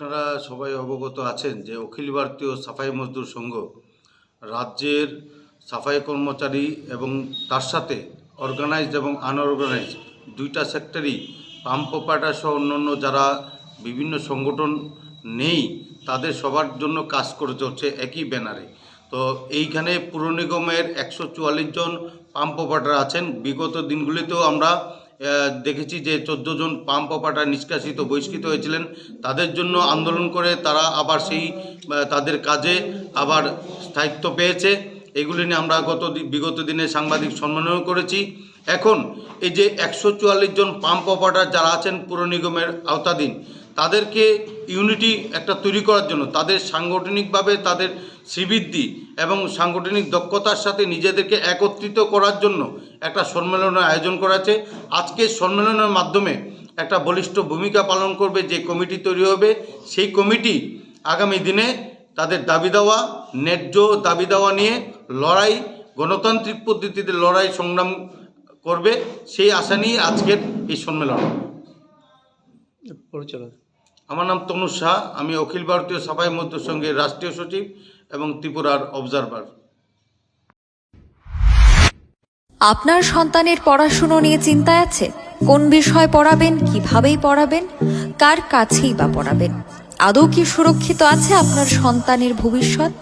আপনারা সবাই অবগত আছেন যে অখিল ভারতীয় সাফাই মজদুর সংঘ রাজ্যের সাফাই কর্মচারী এবং তার সাথে অর্গানাইজড এবং আনঅর্গানাইজড দুইটা সেক্টরই পাম্প অপারেটার সহ অন্যান্য যারা বিভিন্ন সংগঠন নেই, তাদের সবার জন্য কাজ করে চলছে একই ব্যানারে তো এইখানে পুর নিগমের একশো চুয়াল্লিশ জন পাম্প অপারেটার আছেন। বিগত দিনগুলিতেও আমরা দেখেছি যে চোদ্দ জন পাম্প অপারেটার নিষ্কাশিত, বহিষ্কৃত হয়েছিলেন। তাদের জন্য আন্দোলন করে তারা আবার সেই তাদের কাজে আবার স্থায়িত্ব পেয়েছে। এগুলি নিয়ে আমরা গত বিগত দিনে সাংবাদিক সম্মেলনও করেছি। এখন এই যে একশো চুয়াল্লিশ জন পাম্প অপারেটার যারা আছেন পুর নিগমের আওতাধীন তাদেরকে ইউনিটি একটা তৈরি করার জন্য, তাদের সাংগঠনিকভাবে তাদের শ্রীবৃদ্ধি এবং সাংগঠনিক দক্ষতার সাথে নিজেদেরকে একত্রিত করার জন্য একটা সম্মেলনের আয়োজন করা আছে আজকে সম্মেলনের মাধ্যমে একটা বলিষ্ঠ ভূমিকা পালন করবে যে কমিটি তৈরি হবে, সেই কমিটি আগামী দিনে তাদের দাবি দেওয়া, ন্যায্য দাবি দেওয়া নিয়ে লড়াই, গণতান্ত্রিক পদ্ধতিতে লড়াই সংগ্রাম করবে, সেই আশা নিয়ে আজকের এই সম্মেলন। পরিচালক। আমার নাম তনু শাহ, আমি অখিল ভারতীয় সাফাই মজদুর সংঘের রাষ্ট্রীয় সচিব এবং ত্রিপুরার অবজারভার আপনার সন্তানের পড়াশুনো নিয়ে চিন্তায় আছে? কোন বিষয় পড়াবেন, কিভাবেই পড়াবেন, কার কাছেই বা পড়াবেন? আদৌ কি সুরক্ষিত আছে আপনার সন্তানের ভবিষ্যৎ?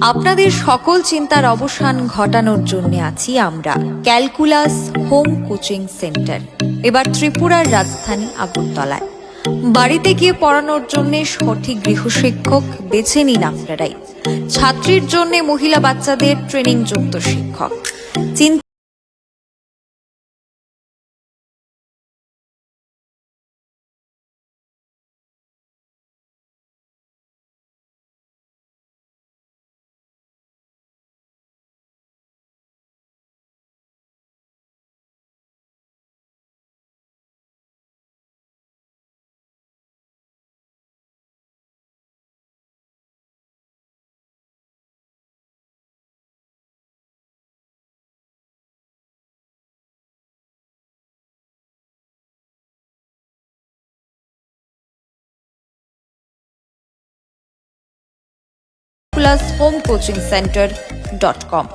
আপনাদের সকল চিন্তার অবসান ঘটানোর জন্য আছি আমরা। Calculus home coaching centre. এবার ত্রিপুরার রাজধানী আগরতলায়। বাড়িতে গিয়ে পড়ানোর জন্য সঠিক গৃহশিক্ষক বেছে নিন আপনারাই। ছাত্রীর জন্য মহিলা বাচ্চাদের ট্রেনিং যুক্ত শিক্ষক। চিন্তা plus home coaching centre dot com